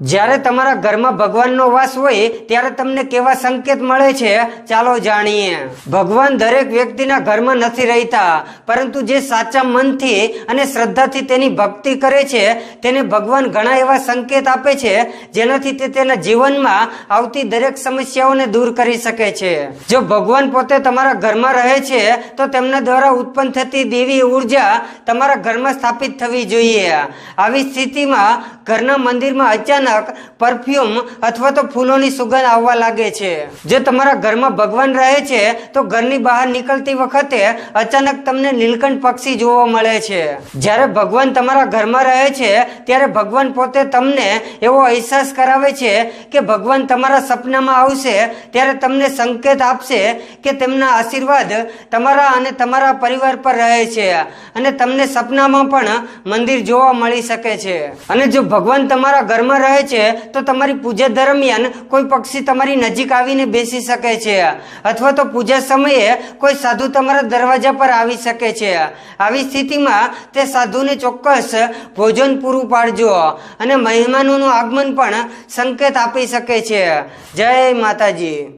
જ્યારે તમારા ઘરમાં ભગવાનનો વાસ હોય, ત્યારે તમને કેવા સંકેત મળે છે? ચાલો જાણીએ. ભગવાન દરેક વ્યક્તિના ઘરમાં નથી રહેતા, પરંતુ જે સાચા મનથી અને શ્રદ્ધાથી તેની ભક્તિ કરે છે, તેને ભગવાન ઘણા એવા સંકેત આપે છે, જેનાથી તે તેના જીવનમાં આવતી દરેક સમસ્યાઓને દૂર કરી શકે છે. જો ભગવાન પોતે તમારા ઘરમાં રહે છે, તો તેમના દ્વારા ઉત્પન્ન થતી દેવી ઊર્જા તમારા ઘરમાં સ્થાપિત થવી જોઈએ. આવી સ્થિતિમાં ઘરના મંદિરમાં અચાનક પરફ્યુમ અથવા તો ફૂલોની સુગંધ આવવા લાગે છે. જો તમારા ઘરમાં ભગવાન રહે છે, તો ઘરની બહાર નીકળતી વખતે અચાનક તમને નીલકંઠ પક્ષી જોવા મળે છે. જ્યારે ભગવાન તમારા ઘરમાં રહે છે, ત્યારે ભગવાન પોતે તમને એવો અહેસાસ કરાવે છે કે ભગવાન તમારા સપનામાં આવશે, ત્યારે તમને સંકેત આપશે કે તેમના આશીર્વાદ તમારા અને તમારા પરિવાર પર રહે છે અને તમને સપનામાં પણ મંદિર જોવા મળી શકે છે. અને જો ભગવાન તમારા ઘરમાં રહે છે, તો તમારી પૂજા દરમિયાન કોઈ પક્ષી તમારી નજીક આવીને બેસી શકે છે. અથવા તો પૂજા સમયે કોઈ સાધુ તમારા દરવાજા પર આવી શકે છે. આવી સ્થિતિમાં તે સાધુને ચોક્કસ ભોજન પૂરું પાડજો અને મહેમાનોનું આગમન પણ સંકેત આપી શકે છે. જય માતાજી.